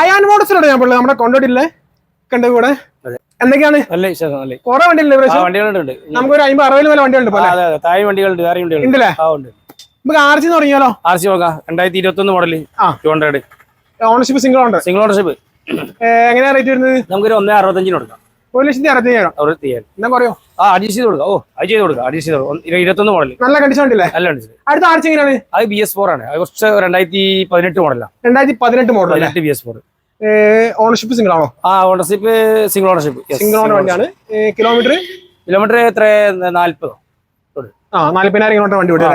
അയാൻ മോഡസിലോട് ഞാൻ പറഞ്ഞത്. നമ്മുടെ കൊണ്ടോട്ടില്ലേ? കണ്ട കൂടെ. എന്തൊക്കെയാണ്? നല്ല വിശേഷം നല്ല. കുറെ വണ്ടികളുണ്ട് വണ്ടികളുണ്ട് നമുക്ക് ഒരു അമ്പത് വണ്ടികളുണ്ട് പോലെ അതെ അതെ. താഴെ വണ്ടികളുണ്ട് വേറെ വണ്ടികളുണ്ട്. ഉണ്ടല്ലേ? ആ ഉണ്ട്. നമുക്ക് ആർച്ചി തുടങ്ങിയാലോ? ആർ സി നോക്കാം. രണ്ടായിരത്തി ഇരുപത്തി ഒന്ന് ടു ഹൺഡ്രഡ്. ഓണർഷിപ്പ് സിംഗിൾ ഉണ്ട് സിംഗിൾ ഓണർഷിപ്പ് എങ്ങനെയാ റേറ്റ് വരുന്നത്? നമുക്കൊരു ഒന്നേ അറുപത്തഞ്ചിന് കൊടുക്കാം. ഒരു ലക്ഷത്തി അറുപത്തയ്യായിരം. അറുപത്തിയായിരം എന്നാ പറയോ ആ അഡ്ജസ്റ്റ് ചെയ്ത് കൊടുക്കാം. ഓ അത് ചെയ്ത് കൊടുക്കാം അഡ്ജസ്റ്റ് ചെയ്ത് കൊടുക്കാം. ഇരുപത്തൊന്ന് മോഡൽ നല്ല കണ്ടീഷൻ ഉണ്ടല്ലേ? നല്ല കണ്ടീഷൻ അടുത്ത ആർച്ച് എങ്ങനെയാണ്? അത് ബി എസ് ഫോർ ആണ്. കുറച്ച് രണ്ടായിരത്തി പതിനെട്ട് മോഡലാണ് രണ്ടായിരത്തി പതിനെട്ട് മോഡൽ പതിനെട്ട് B S four ownership single ആണോ? ആ ownership single ownership single owner വണ്ടിയാണ്. കിലോമീറ്റർ കിലോമീറ്റർ എത്ര? നാല്പതോ? ആ നാല്പതിനായിരം കിലോമീറ്റർ വണ്ടി വിട്ടു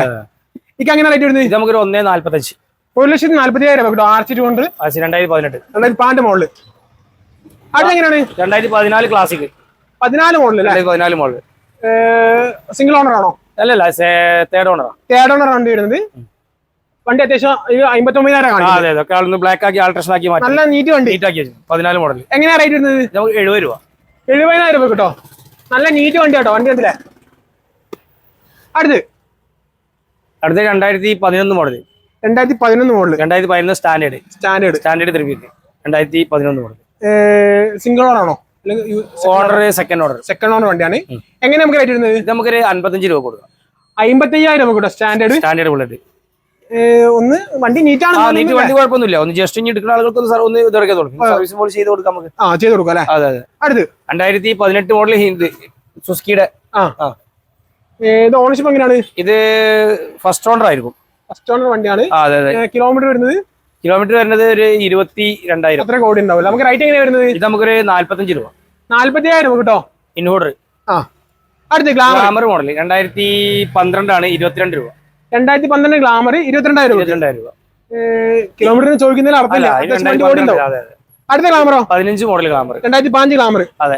എനിക്ക് അങ്ങനെ റേറ്റ് വരുന്നത്? നമുക്കൊരു ഒന്നേ നാല്പത്തഞ്ച്. ഒരു ലക്ഷത്തി കിട്ടും ആർച്ചി ടു ഹൺഡ്രഡ് രണ്ടായിരത്തി പതിനെട്ട്. രണ്ടായിരത്തി പാണ്ട് മോഡൽ അടുത്ത എങ്ങനെയാണ്? രണ്ടായിരത്തി പതിനാല് ക്ലാസിക് പതിനാല് മോഡൽ പതിനാല് മോഡൽ സിംഗിൾ ഓണർ ആണോ? അല്ലല്ല തേർഡ് ഓണർ തേർഡ് ഓണർ വണ്ടി വരുന്നത് വണ്ടി അത്യാവശ്യം ബ്ലാക്ക് ആക്കി ആൾട്രേഷൻ ആക്കി മാറ്റി. നല്ല നീറ്റ് വണ്ടി. നീറ്റ് ആക്കി വെച്ചു പതിനാല് മോഡൽ എങ്ങനെയാ റേറ്റ് വരുന്നത്? നമുക്ക് എഴുപത് രൂപ. എഴുപതിനായിരം രൂപ കിട്ടോ? നല്ല നീറ്റ് വണ്ടി കേട്ടോ വണ്ടി കണ്ടില്ലേ? അടുത്ത്. അടുത്ത രണ്ടായിരത്തി പതിനൊന്ന് മോഡൽ രണ്ടായിരത്തി പതിനൊന്ന് മോഡൽ രണ്ടായിരത്തി പതിനൊന്ന് സ്റ്റാൻഡേർഡ് സ്റ്റാൻഡേർഡ് സ്റ്റാൻഡേർഡ് തിരുപ്പിക്ക് രണ്ടായിരത്തി പതിനൊന്ന് മോഡൽ സിംഗിൾ ഓണർ ആണോ? Order second order second owner വണ്ടിയാണ്. എങ്ങനെ നമുക്ക് റേറ്റ് വരുന്നത്? നമുക്കൊരു അൻപത്തഞ്ച് രൂപ കൊടുക്കാം. അമ്പത്തയ്യായിരം രൂപ കൂട്ടോ സ്റ്റാൻഡേർഡ് സ്റ്റാൻഡേർഡ് ബുള്ളറ്റ് ഒന്ന് വണ്ടി നീറ്റാണ് നീറ്റ് വണ്ടി കുഴപ്പമൊന്നുമില്ല. ഒന്ന് ജസ്റ്റ് ഇനി എടുക്കുന്ന ആളുകൾക്ക് ഒന്ന് സർ- ഒന്ന് ഇതൊക്കെ തുടങ്ങും സർവീസ് പോലെ ചെയ്ത് കൊടുക്കാം നമുക്ക്. ആ ചെയ്ത് കൊടുക്കും അല്ലേ? അതെ അതെ. അടുത്ത്. രണ്ടായിരത്തി പതിനെട്ട് മോഡൽ ഹിന്ദ് സുസ്കിയുടെ. ആ. ഇത് ഓണർഷിപ്പ് എങ്ങനെയാണ്? ഇത് ഫസ്റ്റ് ഓണർ ആയിരിക്കും. ഫസ്റ്റ് ഓണർ വണ്ടിയാണ്. കിലോമീറ്റർ വരുന്നത്? കിലോമീറ്റർ വരുന്നത് ഒരു ഇരുപത്തി രണ്ടായിരം അത്ര കോടി ഉണ്ടാവില്ല നമുക്ക് റേറ്റ് എങ്ങനെ വരുന്നത്? ഇത് നമുക്കൊരു നാല്പത്തഞ്ച് രൂപ. നാല്പത്തിയായിരം കേട്ടോ? ഇൻഹോർഡർ ആ. അടുത്ത് ഗ്ലാമർ മോഡൽ രണ്ടായിരത്തി പന്ത്രണ്ടാണ് ഇരുപത്തിരണ്ട് രൂപ. രണ്ടായിരത്തി പന്ത്രണ്ട് ഗ്ലാമർ ഇരുപത്തിരണ്ടായിരം രൂപ. ഇരുപത്തിരണ്ടായിരം രൂപ. കിലോമീറ്ററിന് ചോദിക്കുന്നതിൽ അർത്ഥമില്ല. അടുത്ത ഗ്ലാമറോ പതിനഞ്ച് മോഡൽ ഗ്ലാമർ രണ്ടായിരത്തി പതിനഞ്ച് ഗ്ലാമർ അതെ.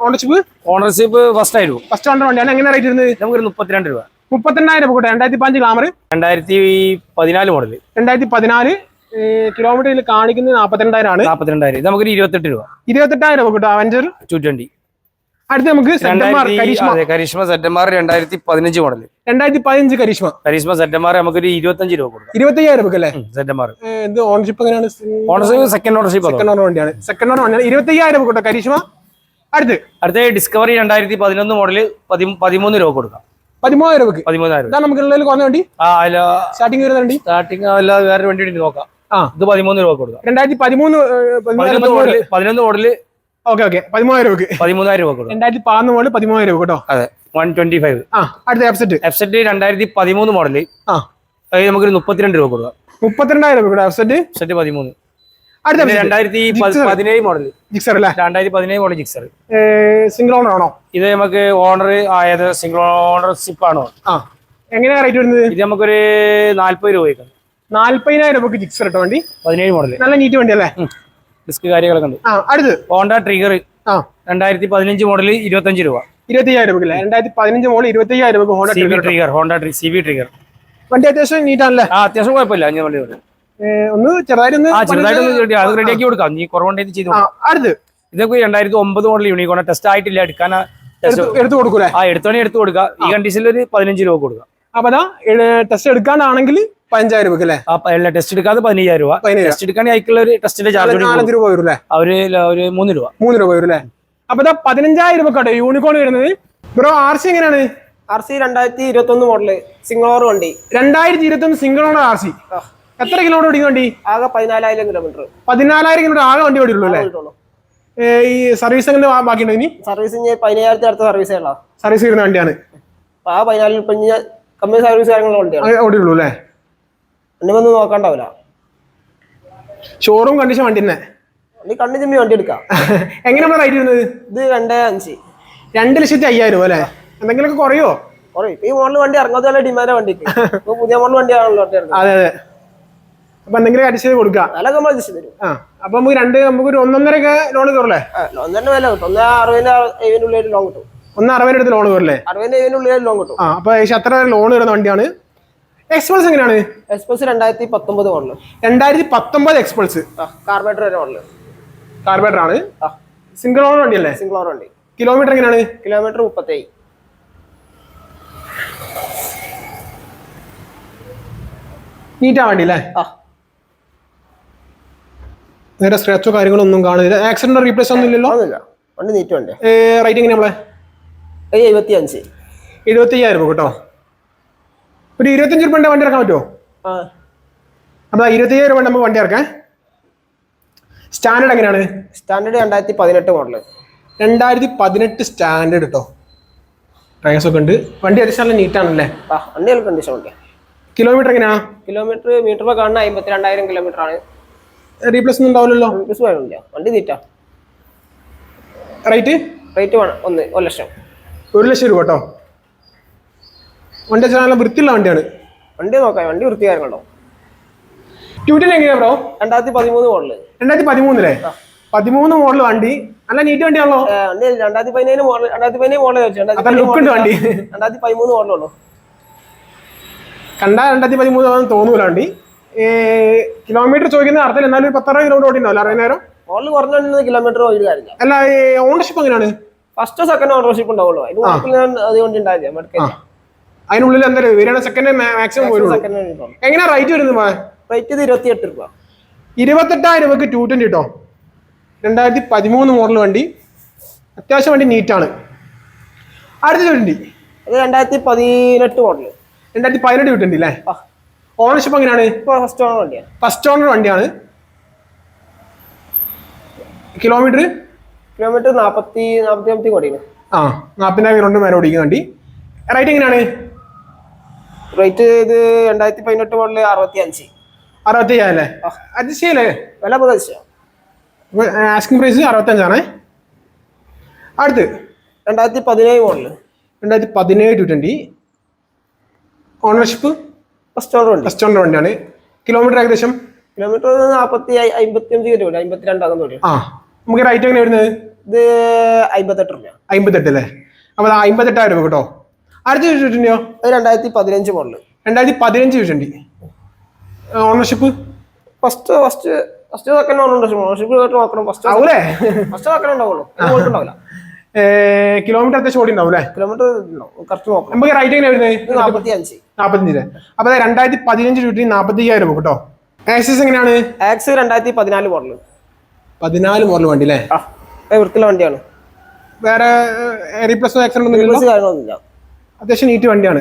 ഓണർഷിപ്പ് ഓണർഷിപ്പ് ഫസ്റ്റ് ആയിരുന്നു ഫസ്റ്റ് ഓണർ വണ്ടിയാണ് എങ്ങനെ റേറ്റ് വരുന്നത്? നമുക്കൊരു മുപ്പത്തിരണ്ട് രൂപ. മുപ്പത്തിരണ്ടായിരം രൂപ കൂട്ടെ രണ്ടായിരത്തി പതിനഞ്ച് ഗ്ലാമർ രണ്ടായിരത്തി പതിനാല് മോഡൽ രണ്ടായിരത്തി പതിനാല് കിലോമീറ്ററിൽ കാണിക്കുന്നത് നാപ്പത്തിരണ്ടായിരം. ആണ് നാൽപ്പത്തിരണ്ടായിരം ഇത് നമുക്കൊരു ഇരുപത്തെട്ട് രൂപ. ഇരുപത്തെട്ടായിരം നമുക്ക് കിട്ടും. അവഞ്ചർ ടു ട്വന്റി അടുത്ത് നമുക്ക് കരിഷ്മ സെറ്റന്മാർ രണ്ടായിരത്തി പതിനഞ്ച് മോഡൽ രണ്ടായിരത്തി പതിനഞ്ച് കരിഷ്മ കരിഷ്മ സെറ്റന്മാർ നമുക്കൊരു ഇരുപത്തഞ്ച് രൂപ കൊടുക്കാം. ഇരുപത്തയ്യായിരം രൂപ അല്ലേ? സെറ്റന്മാർ എന്ത് ഓണർഷിപ്പ് എങ്ങനെയാണ്? Ownership second ownership second owner വണ്ടിയാണ്. സെക്കൻഡ് ഓണർ വണ്ടിയാണ്. ഇരുപത്തയ്യായിരം രൂപ കൊടുക്കാം കരിഷ്മ അടുത്ത്. അടുത്ത ഡിസ്കവറി രണ്ടായിരത്തി പതിനൊന്ന് മോഡൽ പതിമൂന്ന് രൂപ കൊടുക്കാം. പതിമൂവായിരം രൂപ. പതിമൂന്നായിരം നമുക്ക് കുറഞ്ഞ വണ്ടി. സ്റ്റാർട്ടിങ് വരുന്ന വണ്ടി. സ്റ്റാർട്ടിങ് അല്ലാതെ വേറെ വണ്ടി നോക്കാം. ആ. ഇത് പതിമൂന്ന് രൂപ കൊടുക്കാം. രണ്ടായിരത്തി പതിമൂന്ന് പതിനൊന്ന് മോഡൽ ഓക്കെ ഓക്കെ. പതിമൂവായിരം രൂപക്ക്. പതിമൂന്നായിരം രൂപ കൊടുക്കും. രണ്ടായിരത്തി പതിനൊന്ന് മോഡൽ പതിമൂവായിരം രൂപ കേട്ടോ. അതെ വൺ ട്വന്റി ഫൈവ് ആ അടുത്ത എഫ്സെറ്റ് എഫ്സെറ്റ് രണ്ടായിരത്തി പതിമൂന്ന് മോഡൽ ആ. നമുക്കൊരു മുപ്പത്തിരണ്ട് രൂപ കൊടുക്കാം. മുപ്പത്തിരണ്ടായിരം രൂപ വെബ്സൈറ്റ് എഫ്സെറ്റ് പതിമൂന്ന്. അടുത്ത രണ്ടായിരത്തി പതിനേഴ് മോഡൽ ജിക്സർ അല്ലേ? രണ്ടായിരത്തി പതിനേഴ് മോഡൽ ജിക്സർ സിംഗിൾ ഓണർ ആണോ? ഇത് നമുക്ക് ഓണർ ആയത് സിംഗിൾ ഓണർഷിപ്പ് ആണോ? ആ. എങ്ങനെയാ റേറ്റ് വരുന്നത്? ഇത് നമുക്കൊരു നാല്പത് രൂപയ്ക്ക് നാല്പതിനായിരം രൂപക്ക് ജിക്സർ കേട്ടോ വണ്ടി. പതിനേഴ് മോഡൽ നല്ല നീറ്റ് വണ്ടി അല്ലേ? ഡിസ്ക് കാര്യങ്ങളൊക്കെ ഉണ്ട്. ആ അടുത്ത്. ഹോണ്ട ട്രിഗർ ആ. രണ്ടായിരത്തി പതിനഞ്ച് മോഡൽ ഇരുപത്തഞ്ച് രൂപ. ഇരുപത്തയ്യായിരം രൂപ അല്ലേ? രണ്ടായിരത്തി പതിനഞ്ച് മോഡൽ ഇരുപത്തയ്യായിരം രൂപ Honda Trigger Honda C B Trigger വണ്ടി അത്യാവശ്യം നീറ്റ് ആണല്ലേ? ആ അത്യാവശ്യം കുഴപ്പമില്ല. അഞ്ച് വണ്ടി. ഒന്ന് ചെറുതായിട്ട് ഒന്ന് ആ ചെറുതായിട്ടൊന്ന് അത് റെഡിയാക്കി കൊടുക്കാം. നീ കുറവുണ്ടെങ്കിൽ ചെയ്തു ആ അടുത്ത്. ഇതൊക്കെ രണ്ടായിരത്തി ഒമ്പത് മോഡൽ യൂണിക്കോണ ടെസ്റ്റ് ആയിട്ടില്ല. എടുക്കാൻ എടുത്തു കൊടുക്കൂലേ? ആ എടുത്തോണി എടുത്തു കൊടുക്കുക ഈ കണ്ടീഷനിൽ ഒരു പതിനഞ്ച് രൂപ കൊടുക്കുക അപ്പൊ അതാ ടെസ്റ്റ് എടുക്കാനാണെങ്കിൽ പതിനഞ്ചായിരം രൂപ അല്ലേ? ആ അല്ല ടെസ്റ്റ് എടുക്കാതെ പതിനയ്യായിരം രൂപ. ടെസ്റ്റ് എടുക്കാണെങ്കിൽ അയക്കുള്ള ഒരു ടെസ്റ്റിന്റെ ചാർജ് നാലഞ്ച് രൂപ വരും അല്ലേ അവർ ഒരു മൂന്ന് രൂപ. മൂന്ന് രൂപ വരും അല്ലേ അപ്പൊ ഇതാ പതിനഞ്ചായിരം രൂപ കേട്ടോ യൂണിക്കോൺ വരുന്നത്. ബ്രോ ആർ സി എങ്ങനെയാണ്? ആർ സി രണ്ടായിരത്തി ഇരുപത്തി ഒന്ന് മോഡൽ സിംഗിൾ ഓർ വണ്ടി രണ്ടായിരത്തി ഇരുപത്തി ഒന്ന് സിംഗിൾ ഓണർ ആർ സി എത്ര കിലോമീറ്റർ വണ്ടി? ആകെ പതിനാലായിരം കിലോമീറ്റർ പതിനാലായിരം കിലോമീറ്റർ ആകെ വണ്ടി ഓടിയുള്ളൂ അല്ലേ? ഈ സർവീസ് എങ്ങനെ ബാക്കിയുണ്ടോ ഇനി? സർവീസ് പതിനയ്യായിരത്തി അടുത്ത സർവീസ് ഉള്ള സർവീസ് ചെയ്യുന്ന വണ്ടിയാണ്. ആ പതിനാലിൽ കമ്പനി സർവീസ് അല്ലേ? എന്നെ വന്ന് നോക്കണ്ടാവില്ല. ഷോറൂം കണ്ടീഷൻ വണ്ടി തന്നെ കണ്ണു ചെമ്മി വണ്ടി എടുക്കാം. എങ്ങനെയാണ് റേറ്റ് വരുന്നത് ഇത് രണ്ടേ അഞ്ച്. രണ്ട് ലക്ഷത്തി അയ്യായിരം രൂപ അല്ലേ? എന്തെങ്കിലുമൊക്കെ കുറയോ? കുറയും. ഈ മോഡൽ വണ്ടി ഇറങ്ങാത്ത നല്ല ഡിമാൻഡ് വണ്ടി പുതിയ മോഡൽ വണ്ടിയാണല്ലോ വണ്ടി ആണല്ലോ അതെ അതെ. അപ്പൊ എന്തെങ്കിലും അഡ്ജസ്റ്റ് ചെയ്ത് കൊടുക്കാം വില നമ്മൾ അഡ്ജസ്റ്റ് തരും. ആ അപ്പൊ നമുക്ക് രണ്ട് നമുക്ക് ഒരു ഒന്നൊന്നര ഒക്കെ ലോൺ കയറല്ലേ തന്നെ വില കിട്ടും. ഒന്നര എഴുപതിന്റെ ലോൺ കിട്ടും. ഒന്ന് അറുപതിന് അടുത്ത് ലോൺ വരില്ലേ? ഉള്ളിൽ ലോൺ കിട്ടും. ആ അപ്പൊ ഏകദേശം അത്ര ലോൺ വരുന്ന വണ്ടിയാണ്. എക്സ്പൾസ് എങ്ങനെയാണ്? എക്സ്പൾസ് രണ്ടായിരത്തി പത്തൊമ്പത് മോഡൽ രണ്ടായിരത്തി പത്തൊമ്പത് എക്സ്പൾസ് കാർബേറ്റർ വരെ മോഡൽ കാർബേറ്റർ ആണ്. സിംഗിൾ ഓണർ വണ്ടിയല്ലേ? സിംഗിൾ ഓണർ വണ്ടി. കിലോമീറ്റർ എങ്ങനെയാണ്? കിലോമീറ്റർ മുപ്പത്തേഴ്. നീറ്റാ വണ്ടി അല്ലേ? നേരെ സ്ക്രാച്ചോ കാര്യങ്ങളോ ഒന്നും കാണുന്നില്ല. ആക്സിഡന്റ് റീപ്ലേസ് ഒന്നും ഇല്ലല്ലോ? വണ്ടി നീറ്റ് വണ്ടി റൈറ്റ് എങ്ങനെയാ നമ്മളെ? ഏയ് എഴുപത്തി അഞ്ച് എഴുപത്തി അയ്യായിരം രൂപ കേട്ടോ. ഒരു ഇരുപത്തഞ്ച് രൂപ വണ്ടി ഇറക്കാൻ പറ്റുമോ? ആ. അപ്പോൾ ഇരുപത്തി അയ്യായിരം രൂപ നമുക്ക് വണ്ടി ഇറക്കാൻ? സ്റ്റാൻഡേർഡ് എങ്ങനെയാണ്? സ്റ്റാൻഡേർഡ് രണ്ടായിരത്തി പതിനെട്ട് മോഡൽ രണ്ടായിരത്തി പതിനെട്ട് സ്റ്റാൻഡേർഡ് കേട്ടോ. ടയേഴ്സ് ഒക്കെ ഉണ്ട്. വണ്ടി അത്യാവശ്യം നല്ല നീറ്റാണല്ലേ ആ വണ്ടി നല്ല കണ്ടീഷൻ ഉണ്ട് കിലോമീറ്റർ എങ്ങനെയാ? കിലോമീറ്റർ മീറ്റർ കാണുന്ന അമ്പത്തി രണ്ടായിരം കിലോമീറ്റർ ആണ്. റീപ്ലേസ് ഒന്നും ഉണ്ടാവില്ലല്ലോ റീപ്ലേസ് വേണമില്ല വണ്ടി നീറ്റാ റേറ്റ് റേറ്റ് വേണം ഒന്ന് ഒരു ലക്ഷം. ഒരു ലക്ഷം രൂപ കേട്ടോ. വണ്ടി വെച്ചാൽ നല്ല വൃത്തിയുള്ള വണ്ടിയാണ്. വണ്ടി നോക്കാം വണ്ടി വൃത്തികാരങ്ങളുണ്ടോ ട്യൂറ്റിന് എങ്ങനെയാ ബ്രോ രണ്ടായിരത്തി പതിമൂന്ന് മോഡൽ രണ്ടായിരത്തി പതിമൂന്നല്ലേ പതിമൂന്ന് മോഡൽ വണ്ടി. നല്ല നീറ്റ് വണ്ടിയാണല്ലോ. വണ്ടി രണ്ടായിരത്തി പതിനേഴ് മോഡൽ രണ്ടായിരത്തി പതിനേഴ് മോഡൽ അത്ര വണ്ടി. രണ്ടായിരത്തി പതിമൂന്ന് മോഡലുള്ളൂ കണ്ട രണ്ടായിരത്തി പതിമൂന്ന് തോന്നൂല വണ്ടി. കിലോമീറ്റർ ചോദിക്കുന്ന അർത്ഥം എന്നാലും ഒരു പത്തറുപത് കിലോമീറ്റർ ഓടിണ്ടാവില്ല അറുപതിനായിരം മോഡൽ കുറഞ്ഞ കിലോമീറ്റർ ഒരു കാര്യമില്ല. അല്ല ഓണർഷിപ്പ് എങ്ങനെയാണ്? ഫസ്റ്റോ സെക്കൻഡ് ഓണർഷിപ്പ് ഉണ്ടാവുള്ളൂ. അതിന് മുമ്പിൽ ഞാൻ അതുകൊണ്ട് ഉണ്ടായില്ല മെഡിക്കൽ അതിനുള്ളിൽ എന്തായാലും വരികയാണ് സെക്കൻഡ് മാക്സിമം വരുള്ളൂ. സെക്കൻഡ് എങ്ങനെയാ റേറ്റ് വരുന്നത് റേറ്റ് ഇത് ഇരുപത്തി എട്ട് രൂപ. ഇരുപത്തെട്ടായിരം രൂപക്ക് ടു ട്വന്റി കേട്ടോ രണ്ടായിരത്തി പതിമൂന്ന് മോഡൽ വണ്ടി. അത്യാവശ്യം വണ്ടി നീറ്റാണ് അടുത്ത വണ്ടി അത് രണ്ടായിരത്തി പതിനെട്ട് മോഡൽ രണ്ടായിരത്തി പതിനെട്ട് കിട്ടുന്നുണ്ട് അല്ലേ ഓണർഷിപ്പ് എങ്ങനെയാണ്? ഫസ്റ്റ് ഓണർ വണ്ടിയാണ്. ഫസ്റ്റ് ഓണർ വണ്ടിയാണ്. കിലോമീറ്റർ കിലോമീറ്റർ നാപ്പത്തി നാപ്പത്തി അമ്പത്തി കോടിയാണ്. ആ നാപ്പതിനായിരം കിലോമീറ്റർ മേലെ ഓടിക്കുന്ന വണ്ടി. റേറ്റ് എങ്ങനെയാണ്? റേറ്റ് ഇത് രണ്ടായിരത്തി പതിനെട്ട് മോഡൽ അറുപത്തി അഞ്ച് അറുപത്തി അയ്യായിരം അല്ലേ അഡ്ജസ്റ്റ് ചെയ്യല്ലേ വില പ്രതീക്ഷിച്ച ആസ്കിംഗ് പ്രൈസ് അറുപത്തഞ്ചാണേ അടുത്ത്. രണ്ടായിരത്തി പതിനേഴ് മോഡൽ രണ്ടായിരത്തി പതിനേഴ് two twenty ownership first owner വണ്ടി. ഫസ്റ്റ് ഓണർ വണ്ടിയാണ്. കിലോമീറ്റർ ഏകദേശം? കിലോമീറ്റർ നാൽപ്പത്തി അമ്പത്തി അഞ്ച് കിലോമീറ്റർ അമ്പത്തി രണ്ടാകുന്ന ആ. നമുക്ക് റേറ്റ് എങ്ങനെ വരുന്നത്? ഇത് അമ്പത്തെട്ട് രൂപ അമ്പത്തെട്ട് അല്ലേ? അപ്പോൾ അമ്പത്തെട്ടായിരം രൂപ കേട്ടോ. അടുത്ത ചോദിച്ചിട്ടുണ്ടോ അത് രണ്ടായിരത്തി പതിനഞ്ച് മോഡൽ രണ്ടായിരത്തി പതിനഞ്ച് ചോദിച്ചിട്ടുണ്ട് ownership first first first second ownership ownership നോക്കണം. ഫസ്റ്റ് ആവൂലേ ഫസ്റ്റ് സെക്കൻഡ് ഉണ്ടാവുള്ളൂ ഉണ്ടാവില്ല. കിലോമീറ്റർ അത്യാവശ്യം ഓടി ഉണ്ടാവും അല്ലേ? കിലോമീറ്റർ കറക്റ്റ് നോക്കാം നമുക്ക് റേറ്റ് എങ്ങനെ വരുന്നത്? അഞ്ച് നാൽപ്പത്തഞ്ചിൽ അപ്പോൾ രണ്ടായിരത്തി പതിനഞ്ച് രൂപ നാൽപ്പത്തി അയ്യായിരം കേട്ടോ. ആക്സസ് എങ്ങനെയാണ്? ആക്സ് രണ്ടായിരത്തി പതിനാല് മോഡൽ പതിനാല് മോഡൽ വണ്ടി അല്ലേ വൃത്തിയുള്ള വണ്ടിയാണ്. വേറെ റീപ്ലസ് ആക്സിഡന്റ് ഒന്നും ഇല്ലല്ലോ? ബസ് കാര്യങ്ങളൊന്നുമില്ല. അത്യാവശ്യം നീറ്റ് വണ്ടിയാണ്.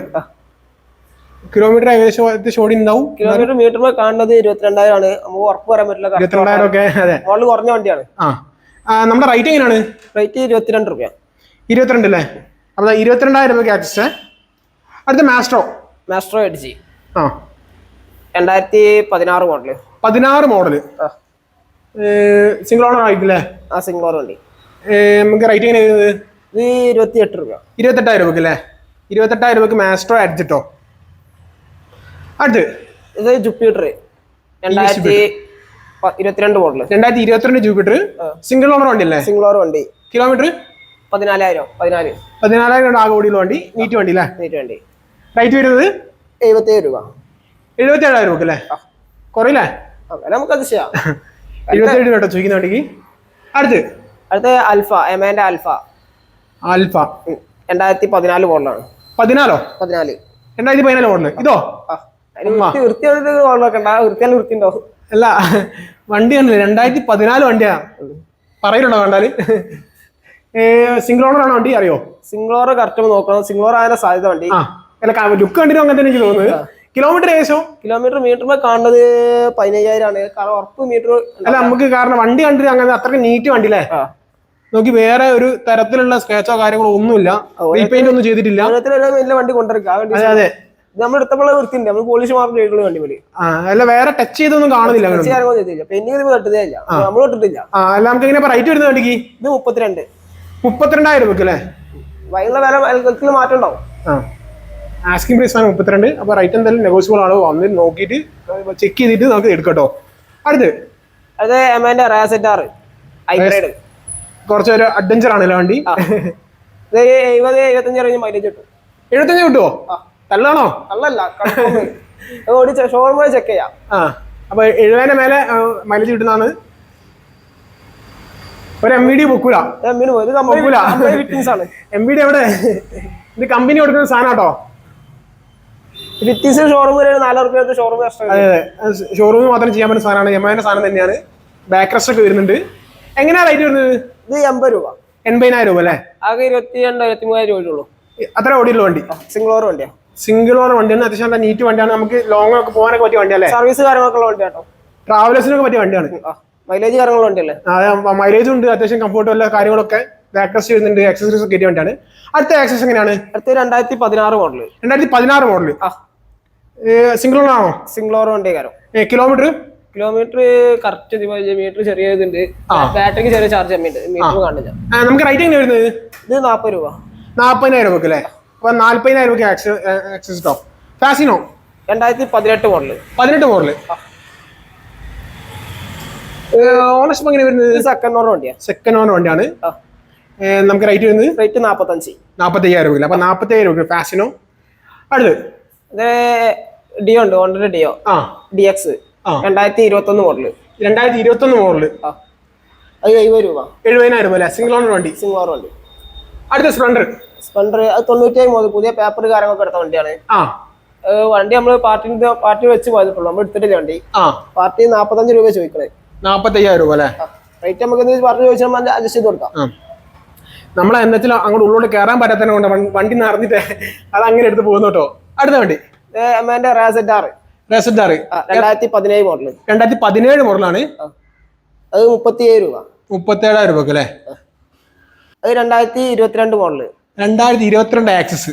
കിലോമീറ്റർ ഏകദേശം അത്യാവശ്യം ഓടി ഉണ്ടാവും കിലോമീറ്റർ മീറ്റർ കാണുന്നത് ഇരുപത്തിരണ്ടായിരം ആണ്. നമുക്ക് ഉറപ്പ് പറയാൻ പറ്റില്ല ഇരുപത്തിരണ്ടായിരം ഒക്കെ അതെ. മോഡൽ കുറഞ്ഞ വണ്ടിയാണ്. ആ. നമ്മുടെ റേറ്റ് എങ്ങനെയാണ്? റേറ്റ് ഇരുപത്തിരണ്ട് രൂപ ഇരുപത്തിരണ്ട് അല്ലേ? അപ്പോൾ ഇരുപത്തിരണ്ടായിരം രൂപ ആക്സസ് അടുത്ത മാസ്ട്രോ മാസ്ട്രോ എഡ്ജി ആ. രണ്ടായിരത്തി പതിനാറ് മോഡൽ. പതിനാറ് മോഡൽ. ആ. സിംഗിൾ ഓണർ ആയിട്ടില്ലേ ആ സിംഗിൾ ഓണർ ഏ, നമുക്ക് റേറ്റ് എങ്ങനെ വരുന്നത്? ഇത് ഇരുപത്തി എട്ട് രൂപ. ഇരുപത്തെട്ടായിരം രൂപയ്ക്ക് അല്ലേ? ഇരുപത്തെട്ടായിരം രൂപയ്ക്ക് മാസ്ട്രോ അഡ്ജിട്ടോ അടുത്ത്. ഇത് ജുപ്പിറ്റർ രണ്ടായിരത്തി ഇരുപത്തിരണ്ട് മോഡൽ രണ്ടായിരത്തി ഇരുപത്തിരണ്ട് ജൂപ്പിറ്റർ സിംഗിൾ ഓണർ വണ്ടി അല്ലേ? സിംഗിൾ ഓണർ വണ്ടി. കിലോമീറ്റർ പതിനാലായിരം പതിനാല്. പതിനാലായിരം ആകെ ഓടിയുള്ള വണ്ടി. നീറ്റ് വണ്ടി അല്ലേ? നീറ്റ് വണ്ടി. റേറ്റ് വരുന്നത്? എഴുപത്തേഴ് രൂപ. എഴുപത്തി ഏഴായിരം രൂപ അല്ലേ കുറയില്ലേ? നമുക്ക് അത് ചെയ്യാം. എഴുപത്തി രൂപ ചോദിക്കുന്ന വണ്ടിക്ക്. അടുത്ത്. അടുത്ത അൽഫ എമാന്റെ അൽഫ ആൽഫ. ഉം. രണ്ടായിരത്തി പതിനാല് മോഡലാണ്. പതിനാലോ? പതിനാല്. രണ്ടായിരത്തി പതിനാല് മോഡൽ. ഇതോ? വൃത്തി അല്ല വണ്ടി കണ്ടില്ലേ? രണ്ടായിരത്തി പതിനാല് വണ്ടിയാ. പറയലുണ്ടോ കണ്ടാൽ? സിംഗിൾ ഓണർ ആണോ വണ്ടി? അറിയോ? സിംഗിൾ സിംഗ്ലോർ കറക്റ്റ് നോക്കണം. സിംഗ്ലോർ ആയ സാധ്യത വണ്ടി. അല്ല ലുക്ക് കണ്ടിട്ട് അങ്ങനെ തന്നെ എനിക്ക് തോന്നുന്നത്. കിലോമീറ്റർ ഏകദേശം? കിലോമീറ്റർ മീറ്ററിൽ കാണുന്നത് പതിനയ്യായിരം ആണ്. കാരണം ഉറപ്പ് മീറ്റർ അല്ല നമുക്ക് കാരണം വണ്ടി കണ്ടിട്ട് അങ്ങനെ അത്രയ്ക്ക് നീറ്റ് വണ്ടി അല്ലേ? നോക്കി വേറെ ഒരു തരത്തിലുള്ള സ്ക്രാച്ചോ കാര്യങ്ങളോ ഒന്നുമില്ല. റീപെയിന്റ് ഒന്നും ചെയ്തിട്ടില്ല. വലിയ വണ്ടി കൊണ്ടിരിക്കുക അതെ നമ്മൾ എടുത്തപ്പോൾ വൃത്തിയുണ്ട്. നമ്മൾ പോളിഷ് മാത്രം ചെയ്തിട്ടുള്ള വണ്ടി പോലെ. അല്ല വേറെ ടച്ച് ചെയ്തൊന്നും കാണുന്നില്ല പെയിന്റിംഗ് തട്ടതേ ഇല്ല. നമ്മൾ തൊട്ടിട്ടില്ല അല്ല നമുക്ക് എങ്ങനെ റേറ്റ് വരുന്ന വണ്ടിക്ക്? ഇത് മുപ്പത്തിരണ്ട്. മുപ്പത്തിരണ്ടായിരം വയ്ക്കല്ലേ വയ്യുള്ള വില മാറ്റം ഉണ്ടാവും. ആസ്കിംഗ് പ്രൈസ് ആണ് മുപ്പത്തിരണ്ട്. അപ്പൊ റൈറ്റ് എന്തായാലും നെഗോഷ്യബിൾ ആണോ വന്ന് നോക്കിയിട്ട് ചെക്ക് ചെയ്തിട്ട് നമുക്ക് എടുക്കട്ടോ. അടുത്ത്. അത് എമാന്റെ റാസെറ്റ് ആറ് ഹൈബ്രിഡ് കുറച്ച് ഒരു അഡ്വഞ്ചർ ആണല്ലോ വണ്ടി? ഇത് എഴുപത് എഴുപത്തഞ്ച് റേഞ്ച് മൈലേജ് കിട്ടും. എഴുപത്തഞ്ച് കിട്ടുമോ തള്ളാണോ തള്ളല്ല ഓടി ഷോറൂം പോയി ചെക്ക് ചെയ്യാം. ആ. അപ്പൊ എഴുപതിന് മേലെ മൈലേജ് കിട്ടുന്നതാണ്. ഒരു എം വി ഡി പൊക്കൂല. ആണ്. എം വി ഡി എവിടെ? ഇത് കമ്പനി കൊടുക്കുന്ന സാധനം കേട്ടോ ഫിറ്റിംഗ്സ് ഷോറൂം വരെ നാലായിരം ഷോറൂം അതെ അതെ. ഷോറൂമിൽ മാത്രം ചെയ്യാൻ പറ്റുന്ന സാധനമാണ്. യമേന്റെ സാധനം തന്നെയാണ്. ബാക്ക് റെസ്റ്റ് ഒക്കെ വരുന്നുണ്ട്. എങ്ങനെയാ റേറ്റ് വരുന്നത്? ഇത് എൺപത് രൂപ. എൺപതിനായിരം രൂപ അല്ലേ? ആകെ ഇരുപത്തി രണ്ടോ ഇരുപത്തി മൂവായിരം രൂപയുള്ളൂ അത്ര ഓടിയുള്ള വണ്ടി? സിംഗിൾ ഓർ വണ്ടിയാ. സിംഗിൾ ഓർ വണ്ടിയാണ് അത്യാവശ്യം നല്ല നീറ്റ് വണ്ടിയാണ്. നമുക്ക് ലോങ് ഒക്കെ പോകാനൊക്കെ പറ്റിയ വണ്ടിയല്ലേ സർവീസ് കാര്യങ്ങളൊക്കെ ഉള്ള വണ്ടിയാട്ടോ ട്രാവലേഴ്സിനൊക്കെ പറ്റിയ വണ്ടിയാണ്. മൈലേജ് കാര്യങ്ങളുള്ള വണ്ടിയല്ലേ? മൈലേജ് ഉണ്ട്. അത്യാവശ്യം കംഫോർട്ടും എല്ലാ കാര്യങ്ങളൊക്കെ. റെസ്റ്റ് വരുന്നുണ്ട് ആക്സസറീസ് ഒക്കെ വേണ്ടിയാണ്. അടുത്ത ആക്സസ് എങ്ങനെയാണ്? അടുത്ത രണ്ടായിരത്തി പതിനാറ് മോഡൽ രണ്ടായിരത്തി പതിനാറ് മോഡൽ ആ സിംഗിൾ ആണോ? സിംഗിൾ ഓർ വണ്ടി കാരോ. കിലോമീറ്റർ കിലോമീറ്റർ കറക്റ്റ് മീറ്റർ ചെറിയ ഇതുണ്ട്. ബാറ്ററിക്ക് ചെറിയ ചാർജ് കമ്മിയുണ്ട് മീറ്റർ കാണില്ല. നമുക്ക് റേറ്റ് എങ്ങനെ വരുന്നത്? ഇത് നാൽപ്പത് രൂപ. നാൽപ്പതിനായിരം രൂപ അല്ലേ? അപ്പൊ നാല്പതിനായിരം രൂപ ആക്സസ് ടോപ്പ് ഫാസിനോ രണ്ടായിരത്തി പതിനെട്ട് മോഡൽ പതിനെട്ട് മോഡൽ ഓണർഷിപ്പ് എങ്ങനെ വരുന്നത്? സെക്കൻഡ് ഓണർ വണ്ടിയാണ് സെക്കൻഡ് ഓണർ വണ്ടിയാണ്. നമുക്ക് റേറ്റ് വരുന്നത്? റേറ്റ് നാൽപ്പത്തഞ്ച് നാൽപ്പത്തി അയ്യായിരം രൂപ അപ്പൊ നാൽപ്പത്തി അയ്യായിരം രൂപ ഫാഷനോ അടുത്ത് ഡിയോ ഉണ്ട് ഹോണ്ടയുടെ ഡിയോ ആ ഡി എക്സ്. രണ്ടായിരത്തി ഇരുപത്തി ഒന്ന് മോഡൽ രണ്ടായിരത്തി ഇരുപത്തി ഒന്ന് മോഡൽ ആ. അത് എഴുപത് രൂപ. എഴുപതിനായിരം രൂപ അല്ലേ? സിംഗിൾ ഓണർ വണ്ടി. സിംഗിൾ ഓണർ വണ്ടി. അടുത്ത സ്പ്ലണ്ടർ സ്പ്ലണ്ടർ അത് തൊണ്ണൂറ്റി മോഡൽ പുതിയ പേപ്പർ കാര്യങ്ങളൊക്കെ എടുത്ത വണ്ടിയാണ്. ആ. വണ്ടി നമ്മൾ പാർട്ടി പാർട്ടി വെച്ച് പോയതിട്ടുള്ളൂ നമ്മൾ എടുത്തിട്ടില്ല വണ്ടി. ആ. പാർട്ടി നാൽപ്പത്തഞ്ച് രൂപ ചോദിക്കണേ. നാൽപ്പത്തി അയ്യായിരം രൂപ അല്ലേ? റേറ്റ് നമുക്ക് പറഞ്ഞു ചോദിച്ചാൽ അഡ്ജസ്റ്റ് ചെയ്ത് കൊടുക്കാം. നമ്മളെ എന്നുവെച്ചാൽ അങ്ങോട്ട് ഉള്ളോട്ട് കയറാൻ പറ്റാത്തതിനെ കൊണ്ട് വണ്ടി നിറഞ്ഞിട്ട് അത് അങ്ങനെ എടുത്ത് പോകുന്നു കേട്ടോ. അടുത്ത വണ്ടി. റാസെറ്റ് ആറ് രണ്ടായിരത്തി പതിനേഴ് മോഡൽ രണ്ടായിരത്തി പതിനേഴ് മോഡലാണ് അത് മുപ്പത്തിയേഴ് രൂപ. മുപ്പത്തേഴായിരം രൂപ അല്ലേ? അത് രണ്ടായിരത്തി ഇരുപത്തിരണ്ട് മോഡൽ രണ്ടായിരത്തി ഇരുപത്തിരണ്ട് ആക്സസ്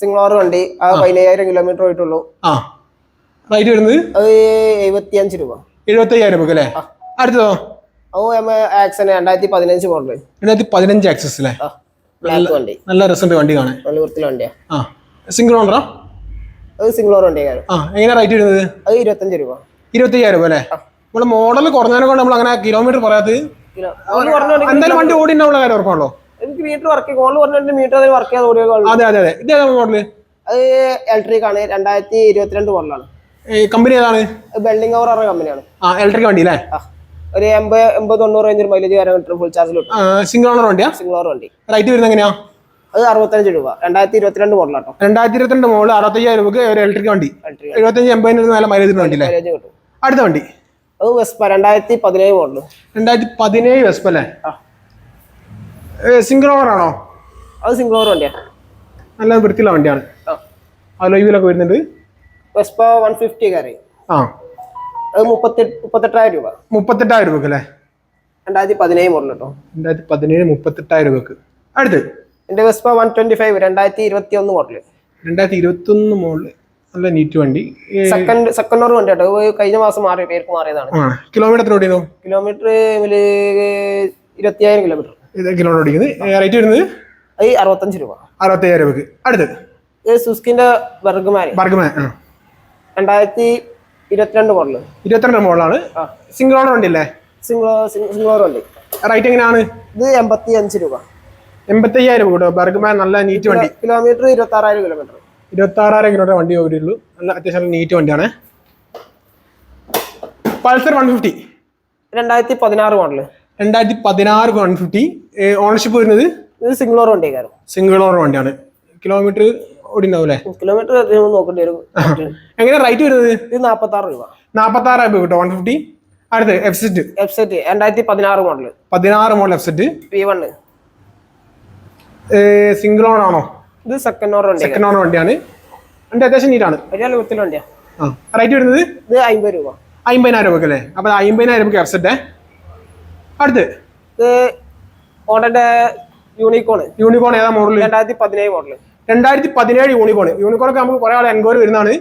സിംഗിൾ ഓവർ വണ്ടി. അത് പതിനയ്യായിരം കിലോമീറ്റർ പോയിട്ടുള്ളൂ. ആ. റേറ്റ് വരുന്നത്? അത് എഴുപത്തിയഞ്ച് രൂപ. എഴുപത്തി അയ്യായിരം രൂപ അല്ലേ അടുത്തതോ? അത് എം ആക്സന് രണ്ടായിരത്തി പതിനഞ്ച് മോഡൽ രണ്ടായിരത്തി പതിനഞ്ച് ആക്സസ് അല്ലേ വണ്ടി. നല്ല രസമുണ്ട് വണ്ടി കാണാൻ. നല്ല വൃത്തിയുള്ള വണ്ടിയാ. ആ സിംഗിൾ ഓണറാ അത് സിംഗിൾ ഓവർ വണ്ടി ആ എങ്ങനെ റേറ്റ് വരുന്നത്? അത് ഇരുപത്തഞ്ച് രൂപ. ഇരുപത്തി അയ്യായിരം രൂപ അല്ലേ? നമ്മൾ മോഡൽ കുറഞ്ഞതിനെ കൊണ്ട് നമ്മൾ അങ്ങനെ കിലോമീറ്റർ പറയാത്തത്? എന്തായാലും വണ്ടി ഓടിണ്ടാവുള്ള കാര്യം ഉറപ്പാണല്ലോ. എനിക്ക് മീറ്റർ വർക്ക് കോൾ പറഞ്ഞിട്ട് മീറ്റർ അതിൽ വർക്ക് ചെയ്യാതെ ഓടിയ അതെ അതെ അതെ. ഇതേതാ മോഡൽ അത് ഇലക്ട്രിക് ആണ്. രണ്ടായിരത്തി ഇരുപത്തിരണ്ട് മോഡലാണ് കമ്പനി ഏതാണ്? ബെൽഡിംഗ് അവർ പറഞ്ഞ കമ്പനിയാണ് ആ ഇലക്ട്രിക് വണ്ടി അല്ലേ? ഒരു എൺപത് എൺപത് തൊണ്ണൂറ് റേഞ്ച് മൈലേജ് കാര്യം കിട്ടും ഫുൾ ചാർജിൽ കിട്ടും. സിംഗിൾ ഓണർ വണ്ടിയാ? സിംഗിൾ ഓണർ വണ്ടി. റേറ്റ് വരുന്നത് എങ്ങനെയാ? അത് അറുപത്തഞ്ച് രൂപ. രണ്ടായിരത്തി ഇരുപത്തിരണ്ട് മോഡലാട്ടോ. രണ്ടായിരത്തി ഇരുപത്തിരണ്ട് മോഡൽ അറുപത്തയ്യായിരം രൂപക്ക് ഒരു ഇലക്ട്രിക് വണ്ടി. എഴുപത്തഞ്ച് എൺപതിന് നല്ല മൈലേജ് വണ്ടി അല്ലേ മൈലേജ് കിട്ടും. അടുത്ത വണ്ടി. അത് വെസ്പ രണ്ടായിരത്തി പതിനേഴ് മോഡൽ രണ്ടായിരത്തി പതിനേഴ് വെസ്പ അല്ലേ സിംഗിൾ ഓണർ ആണോ? അത് സിംഗിൾ ഓണർ വണ്ടിയാ. നല്ല വൃത്തിയുള്ള വണ്ടിയാണ്. അലോയിലൊക്കെ വരുന്നുണ്ട്. വെസ്പ വൺ ഫിഫ്റ്റി കാര്യം ആ. അത് മുപ്പത്തെട്ട് മുപ്പത്തെട്ടായിരം രൂപ. മുപ്പത്തെട്ടായിരം രൂപക്ക് അല്ലേ രണ്ടായിരത്തി പതിനേഴ് മോഡൽ കേട്ടോ. രണ്ടായിരത്തി പതിനേഴ് മുപ്പത്തെട്ടായിരം രൂപക്ക്. അടുത്ത്. എന്റെ വെസ്പ വൺ ട്വന്റി ഫൈവ് രണ്ടായിരത്തി ഇരുപത്തി ഒന്ന് മോഡൽ. രണ്ടായിരത്തി ഇരുപത്തി ഒന്ന് മോഡൽ. നല്ല നീറ്റ് വണ്ടി. സെക്കൻഡ് സെക്കൻഡ് ഓർഡർ വണ്ടി കേട്ടോ. ഇത് കഴിഞ്ഞ മാസം മാറിയ പേർക്ക് മാറിയതാണ്. ആ കിലോമീറ്റർ എത്ര ഓടിയോ കിലോമീറ്റർ ഇരുപത്തിയായിരം കിലോമീറ്റർ ഇത് കിലോമീറ്റർ ഓടിക്കുന്നത്. റേറ്റ് വരുന്നത്? അത് അറുപത്തഞ്ച് രൂപ. അറുപത്തയ്യായിരം രൂപക്ക്. അടുത്ത്. സുസ്കിന്റെ ബർഗ്മാൻ ബർഗ്മാൻ രണ്ടായിരത്തി ഇരുപത്തിരണ്ട് മോഡൽ ഇരുപത്തിരണ്ട് മോഡലാണ് സിംഗിൾ ഓണർ ഉണ്ടല്ലേ അല്ലേ സിംഗിൾ സിംഗിൾ ഓണർ ഉണ്ട് റേറ്റ് എങ്ങനെയാണ്? ഇത് എൺപത്തി അഞ്ച് രൂപ. എൺപത്തയ്യായിരം രൂപ കേട്ടോ. ബർഗ്മാൻ നല്ല നീറ്റ് വണ്ടി. കിലോമീറ്റർ ഇരുപത്തി ആറായിരം കിലോമീറ്റർ ഇരുപത്തി ആറായിരം കിലോമീറ്റർ വണ്ടി ഓടിയുള്ളൂ നല്ല അത്യാവശ്യം നല്ല നീറ്റ് വണ്ടിയാണ്. പൾസർ വൺ ഫിഫ്റ്റി രണ്ടായിരത്തി പതിനാറ് മോഡൽ രണ്ടായിരത്തി പതിനാറ് വൺ ഫിഫ്റ്റി ഓണർഷിപ്പ് വരുന്നത് ഇത് സിംഗിൾ ഓർ വണ്ടിയാണ് സിംഗിൾ ഓർ വണ്ടിയാണ്. കിലോമീറ്റർ ഓടിണ്ടാവൂലേ? കിലോമീറ്റർ നോക്കേണ്ടി വരും. എങ്ങനെ റേറ്റ് വരുന്നത്? ഇത് നാൽപ്പത്തി ആറ് രൂപ. നാൽപ്പത്തി ആറായിരം രൂപ കിട്ടോ? വൺ ഫിഫ്റ്റി അടുത്ത് എഫ് സെറ്റ് വെബ്സൈറ്റ് രണ്ടായിരത്തി പതിനാറ് മോഡൽ പതിനാറ് model F Z P one single owner ആണോ? ഇത് സെക്കൻഡ് ഓവർ വണ്ടി സെക്കൻഡ് ഓണർ വണ്ടിയാണ്. വണ്ടി അത്യാവശ്യം നീറ്റാണ് വലിയ ലൂത്തിൽ വണ്ടിയാ. ആ റേറ്റ് വരുന്നത്? ഇത് അമ്പത് രൂപ. അമ്പതിനായിരം രൂപക്ക് അല്ലേ? അപ്പൊ അമ്പതിനായിരം രൂപ എഫ് സെറ്റ് അടുത്ത്. ഇത് ഓണന്റെ യൂണിക്കോൺ യൂണിക്കോൺ ഏതാ മോഡൽ രണ്ടായിരത്തി പതിനേഴ് മോഡൽ രണ്ടായിരത്തി പതിനേഴ് യൂണിക്കോൺ യൂണിക്കോൺ ഒക്കെ നമുക്ക് കുറെ ആൾ എൻക്വയറി വരുന്നതാണ്.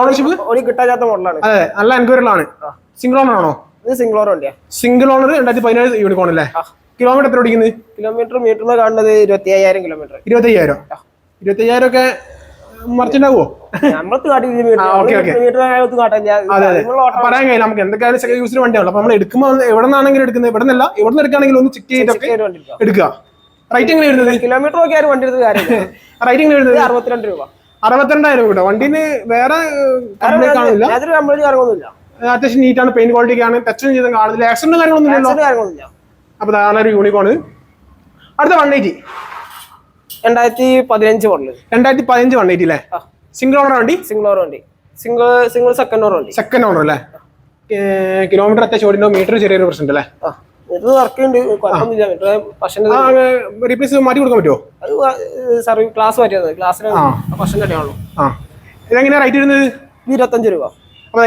ഓണർഷിപ്പ് ഒരു കിട്ടാത്ത മോഡലാണ് അതെ നല്ല എൻക്വയറിലാണ് സിംഗിൾ ഓണർ ആണോ? ഇത് സിംഗിൾ ഓണർ വണ്ടിയാ സിംഗിൾ ഓണർ രണ്ടായിരത്തി പതിനേഴ് യൂണിക്കോൺ അല്ലേ കിലോമീറ്റർ എത്ര ഓടിക്കുന്നത് കിലോമീറ്റർ മീറ്ററിൽ കാണുന്നത് ഇരുപത്തി അയ്യായിരം കിലോമീറ്റർ ഇരുപത്തി അയ്യായിരം ഒക്കെ അയ്യായിരം. മീറ്റർ പറയാൻ കഴിയില്ല നമുക്ക് എന്തൊക്കെയായാലും സെക്കൻഡ് യൂസിന് വണ്ടിയാണല്ലോ. അപ്പൊ നമ്മൾ എടുക്കുമ്പോൾ എവിടെ നിന്നാണെങ്കിലും എടുക്കുന്നത് എവിടെ നിന്നല്ല ഇവിടെ നിന്ന് എടുക്കുകയാണെങ്കിലും ഒന്ന് ചെക്ക് ചെയ്തൊക്കെ എടുക്കുക. റേറ്റ് എങ്ങനെ വരുന്നത്? കിലോമീറ്റർ ഒക്കെ ആരും വണ്ടി എടുത്ത് കാര്യം റേറ്റ് എങ്ങനെ വരുന്നത്? അറുപത്തിരണ്ട് രൂപ. അറുപത്തിരണ്ടായിരം കേട്ടോ. വണ്ടിന് വേറെ കംപ്ലൈന്റ് കാണില്ല അതിന് കമ്പനി കാര്യങ്ങളൊന്നുമില്ല അത്യാവശ്യം നീറ്റാണ് പെയിന്റ് ക്വാളിറ്റി ആണ്. ടച്ചും ചെയ്തും കാണുന്നില്ല. ആക്സിഡന്റ് കാര്യങ്ങളൊന്നും ഇല്ല. അപ്പൊ അപ്പൊ നല്ലൊരു യൂണിക്കോണ് അടുത്ത വൺ എയ്റ്റി രണ്ടായിരത്തി പതിനഞ്ച് മോഡൽ രണ്ടായിരത്തി പതിനഞ്ച് വൺ എയ്റ്റി അല്ലേ സിംഗിൾ ഓണർ വണ്ടി? സിംഗിൾ ഓണർ വണ്ടി. സിംഗിൾ സിംഗിൾ സെക്കൻഡ് ഓണർ വണ്ടി. സെക്കൻഡ് ഓണർ അല്ലേ കിലോമീറ്റർ അത്യാവശ്യം ഓടിനോ മീറ്റർ ചെറിയൊരു പ്രശ്നം അല്ലേ ആ മീറ്റർ വർക്ക് ഉണ്ട്. കുഴപ്പമൊന്നുമില്ല. ആ. റീപ്ലേസ് മാറ്റി കൊടുക്കാൻ പറ്റുമോ അത് സർവീസ് ക്ലാസ് മാറ്റിയത്. ക്ലാസ്സിന് ആ. ഇതെങ്ങനെയാ റേറ്റ് വരുന്നത്? ഇത് ഇരുപത്തഞ്ച് രൂപ. അപ്പോൾ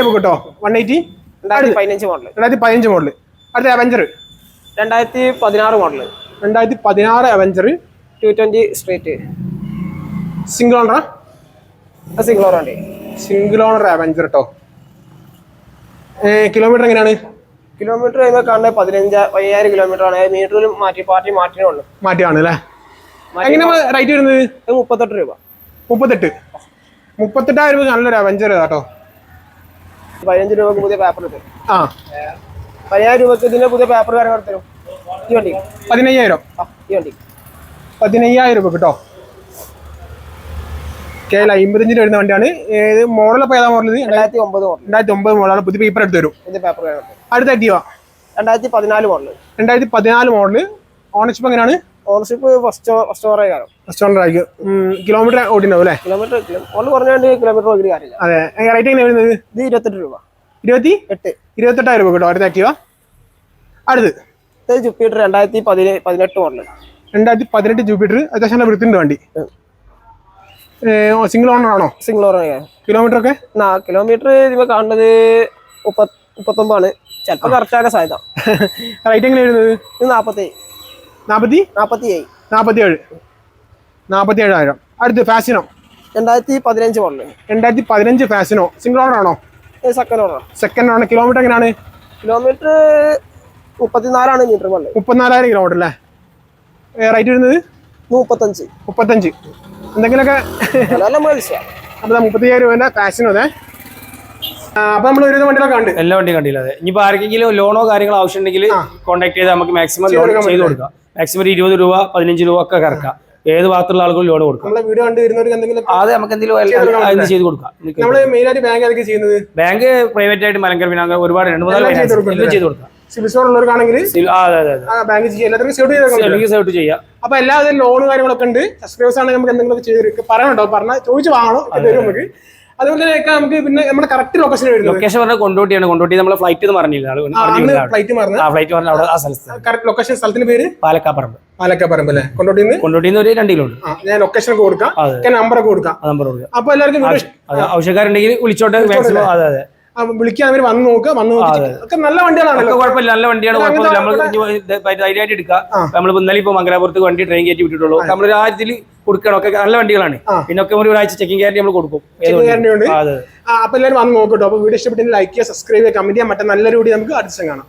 രൂപ കേട്ടോ? വൺ എയ്റ്റി രണ്ടായിരത്തി പതിനഞ്ച് മോഡൽ രണ്ടായിരത്തി പതിനഞ്ച് മോഡൽ അടുത്ത അവഞ്ചർ രണ്ടായിരത്തി പതിനാറ് മോഡൽ രണ്ടായിരത്തി പതിനാറ് Avenger two twenty street single ഓണറാ single owner single owner Avenger കേട്ടോ കിലോമീറ്റർ എങ്ങനെയാണ്? കിലോമീറ്റർ കഴിയുമ്പോൾ കാണുന്നത് പതിനഞ്ച് അയ്യായിരം കിലോമീറ്റർ ആണ്. മീറ്ററിൽ മാറ്റി പാർട്ടി മാറ്റിനുള്ളൂ മാറ്റിയാണ് അല്ലേ എങ്ങനെ റേറ്റ് വരുന്നത്? മുപ്പത്തെട്ട് രൂപ. മുപ്പത്തെട്ട്. മുപ്പത്തെട്ടായിരം രൂപ നല്ലൊരു അവഞ്ചർ കേട്ടോ പതിനഞ്ച് രൂപക്ക് പുതിയ പേപ്പർ തരും. ആ. പതിനായിരം രൂപക്ക് ഇതിന്റെ പുതിയ പേപ്പർ കാര്യങ്ങൾ തരും. ഈ വണ്ടി. പതിനയ്യായിരം. ആ ഈ വണ്ടി. പതിനയ്യായിരം രൂപ കേട്ടോ? കെ എൽ അമ്പത്തഞ്ചിന് വരുന്ന വണ്ടിയാണ്. ഏത് മോഡൽ അപ്പോൾ ഏതാ മോഡൽ രണ്ടായിരത്തി ഒമ്പത് മോഡൽ രണ്ടായിരത്തി ഒമ്പത് മോഡലാണ് പുതിയ പേപ്പർ എടുത്ത് തരും. പുതിയ പേപ്പർ അടുത്ത ആക്റ്റീവ രണ്ടായിരത്തി പതിനാല് മോഡൽ രണ്ടായിരത്തി പതിനാല് മോഡൽ ഓണർഷിപ്പ് എങ്ങനെയാണ് ownership first first first owner ആയിരിക്കും കിലോമീറ്റർ ഓടിണ്ടാവും അല്ലേ? കിലോമീറ്റർ മോഡൽ കുറഞ്ഞാണ്ട് കിലോമീറ്റർ നോക്കിയിട്ട് കാര്യമില്ല. അതെ. റേറ്റ് എങ്ങനെ വരുന്നത്? ഇത് ഇരുപത്തെട്ട് രൂപ. ഇരുപത്തി? എട്ട്. ഇരുപത്തെട്ടായിരം രൂപ കേട്ടോ. അടുത്ത ആക്റ്റീവ അടുത്ത് ജൂപ്പിറ്റർ രണ്ടായിരത്തി പതിനെട്ട് മോഡൽ രണ്ടായിരത്തി പതിനെട്ട് ജൂപ്പിറ്റർ അത്യാവശ്യം വണ്ടി. സിംഗിൾ ഓണർ ആണോ? സിംഗിൾ ഓണർ കിലോമീറ്റർ ഒക്കെ? ആ കിലോമീറ്റർ ഇതിപ്പോ കാണുന്നത് മുപ്പത് മുപ്പത്തൊമ്പതാണ്. ചിലപ്പോൾ കറക്റ്റ് ആകാൻ സാധ്യത. റേറ്റ് എങ്ങനെ വരുന്നത്? ഇത് നാൽപ്പത്തി നാൽപ്പത്തി നാൽപ്പത്തി ഏഴ് നാൽപ്പത്തി ഏഴ് നാൽപ്പത്തി ഏഴായിരം അടുത്ത് ഫാസിനോ രണ്ടായിരത്തി പതിനഞ്ച് മോഡൽ രണ്ടായിരത്തി പതിനഞ്ച് ഫാസിനോ സിംഗിൾ ഓണർ ആണോ? Second owner second owner kilometre എങ്ങനെയാണ്? കിലോമീറ്റർ മുപ്പത്തിനാലാണ് മീറ്റർ മോഡൽ മുപ്പത്തിനാലായിരം കിലോമീറ്റർ അല്ലേ? റേറ്റ് വരുന്നത്? മുപ്പത്തഞ്ച്. മുപ്പത്തഞ്ച്. എന്തെങ്കിലുമൊക്കെ മുപ്പത്തയ്യായിരം രൂപേന്റെ ഫാസിനോ അതെ അപ്പോൾ നമ്മൾ ഒരു വണ്ടികളൊക്കെ ഉണ്ട് എല്ലാ വണ്ടിയും കണ്ടില്ല അതെ ഇനിയിപ്പോ ആർക്കെങ്കിലും ലോണോ കാര്യങ്ങളോ ആവശ്യം ഉണ്ടെങ്കിൽ കോൺടാക്ട് ചെയ്ത് നമുക്ക് മാക്സിമം ലോൺ ചെയ്ത് കൊടുക്കാം. മാക്സിമം ഒരു ഇരുപത് രൂപ പതിനഞ്ച് രൂപ ഒക്കെ കറക്കാം. ഏത് ഭാഗത്തുള്ള ആളുകൾ ലോൺ കൊടുക്കാം. നമ്മളെ വീഡിയോ കണ്ട് വരുന്നവർക്ക് എന്തെങ്കിലും അത് നമുക്ക് എന്തെങ്കിലും ചെയ്ത് കൊടുക്കാം. നമ്മൾ മെയിനായിട്ട് ബാങ്ക് അതൊക്കെ ചെയ്യുന്നത്? ബാങ്ക് പ്രൈവറ്റ് ആയിട്ട് മലങ്കര പിന്നെ ഒരുപാട് രണ്ട് മൂന്നാൽ ചെയ്ത് കൊടുക്കാം. സിവിൽ സ്കോർ ഉള്ളവർക്കാണെങ്കിൽ ബാങ്ക് ചെയ്യാം. അല്ലെങ്കിൽ സേർട്ട് ചെയ്യാം. അപ്പൊ എല്ലാവരും ലോൺ കാര്യങ്ങളൊക്കെ ഉണ്ട്. സബ്സ്ക്രൈബേഴ്സ് ആണെങ്കിൽ നമുക്ക് എന്തെങ്കിലും ചെയ്ത് പറയണം കേട്ടോ. പറഞ്ഞാൽ ചോദിച്ചു വാങ്ങണം. തരും നമുക്ക്. അതുപോലെ തന്നെ നമുക്ക് പിന്നെ നമ്മുടെ കറക്റ്റ് ലൊക്കേഷൻ വരുന്നത്. ലൊക്കേഷൻ പറഞ്ഞാൽ കൊണ്ടോട്ടിയാണ് കൊണ്ടോട്ടി നമ്മളെ ഫ്ലൈറ്റ് എന്ന് പറഞ്ഞില്ല? ഫ്ലൈറ്റ് മാറുന്നത് ഫ്ലൈറ്റ് പറഞ്ഞ അവിടെ ആ സ്ഥലത്ത്. കറക്റ്റ് ലൊക്കേഷൻ സ്ഥലത്തിന്റെ പേര്? പാലക്കാപ്പറമ്പ്. പാലക്കാപ്പറമ്പ് അല്ലേ? കൊണ്ടോട്ടിന്ന്? കൊണ്ടോട്ടിന്ന് ഒരു രണ്ട് കിലോമീറ്റർ ഞാൻ ലൊക്കേഷൻ കൊടുക്കാം. നമ്പർ കൊടുക്കാം. നമ്പർ കൊടുക്കാം. അപ്പൊ എല്ലാവർക്കും ആവശ്യക്കാരുണ്ടെങ്കിൽ വിളിച്ചോട്ടെ അതെ അതെ. വിളിക്കാൻ അവർ വന്ന് നോക്കുക വന്ന് നോക്കി ഒക്കെ നല്ല വണ്ടികളാണ് കുഴപ്പമില്ല. നല്ല വണ്ടിയാണ് കുഴപ്പമില്ല. നമ്മൾ ധൈര്യമായിട്ട് എടുക്കുക. നമ്മൾ ഇന്നലെ ഇപ്പൊ മംഗലാപുരത്ത് വണ്ടി ട്രെയിൻ കയറ്റി വിട്ടിട്ടുള്ളൂ. നമ്മൾ ഒരു ആയിരത്തിൽ കൊടുക്കണം. ഒക്കെ നല്ല വണ്ടികളാണ്. പിന്നെ ഒക്കെ ഒരു ഒരാഴ്ച ചെക്കിംഗ് ഗ്യാരണ്ടി നമ്മൾ കൊടുക്കും. അപ്പൊ എല്ലാവരും വന്ന് നോക്കട്ടോ അപ്പൊ വീഡിയോ ഇഷ്ടപ്പെട്ടെങ്കിൽ ലൈക്ക് ചെയ്യുക സബ്സ്ക്രൈബ് ചെയ്യുക കമന്റ് ചെയ്യാൻ മറ്റേ നല്ലൊരു വീഡിയോ നമുക്ക് അടുത്ത കാണാം.